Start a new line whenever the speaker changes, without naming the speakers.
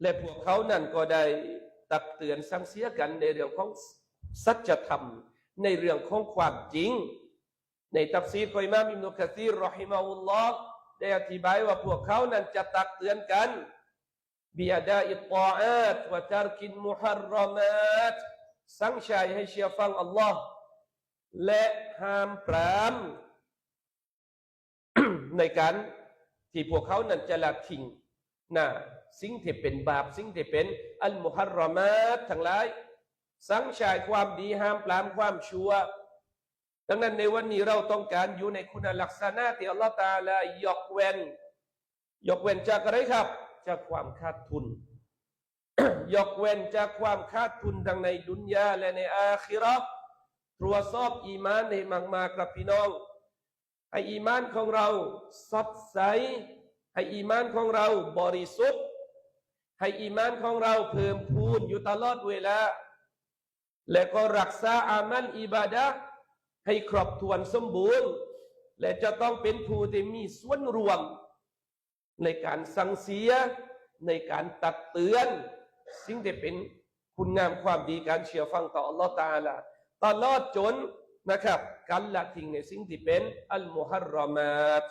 และพวกเขานั่นก็ได้ตักเตือนสังเสียกันในเรื่องของสัจธรรม ในเรื่องของความจริง ในตัฟซีรของอิมามอิมนุกะซีรรอฮิมาอุลลอฮ์ได้อธิบายว่าพวกเขานั้นจะตักเตือนกันบิอาดาอิตตาอาตวะตารกินมุฮัรรอมาตสังชายให้เชื่อฟังอัลลอฮ์และห้ามปรามในการที่พวกเขานั้นจะละทิ้ง นะสิ่งที่เป็นบาปสิ่งที่เป็นอัลมุฮัรรอมาตทั้งหลาย สังชายความดีห้ามปรามความชั่ว ดังนั้นในวันนี้เราต้องการอยู่ในคุณลักษณะที่อัลลอฮฺตาลายกเว้นยกเว้นจากอะไรครับ จากความขาดทุน ยกเว้นจากความขาดทุนทั้งในดุนยาและในอาคิราะห์ตรวจสอบอีมานให้มากรับพี่น้องให้อีมานของเราสดใส ให้อีมานของเราบริสุทธิ์ ให้อีมานของเราเพิ่มพูนอยู่ตลอดเวลา และก็รักษาอามัลอิบาดะให้ครบถ้วนสมบูรณ์ และจะต้องเป็นผู้ที่มีส่วนรวม ในการสังเสีย ในการตักเตือน สิ่งที่เป็นคุณงามความดีการเชื่อฟังต่ออัลลอฮฺตาลาตลอดจนนะครับการละทิ้งในสิ่งที่เป็นอัลมุฮัรรอมาต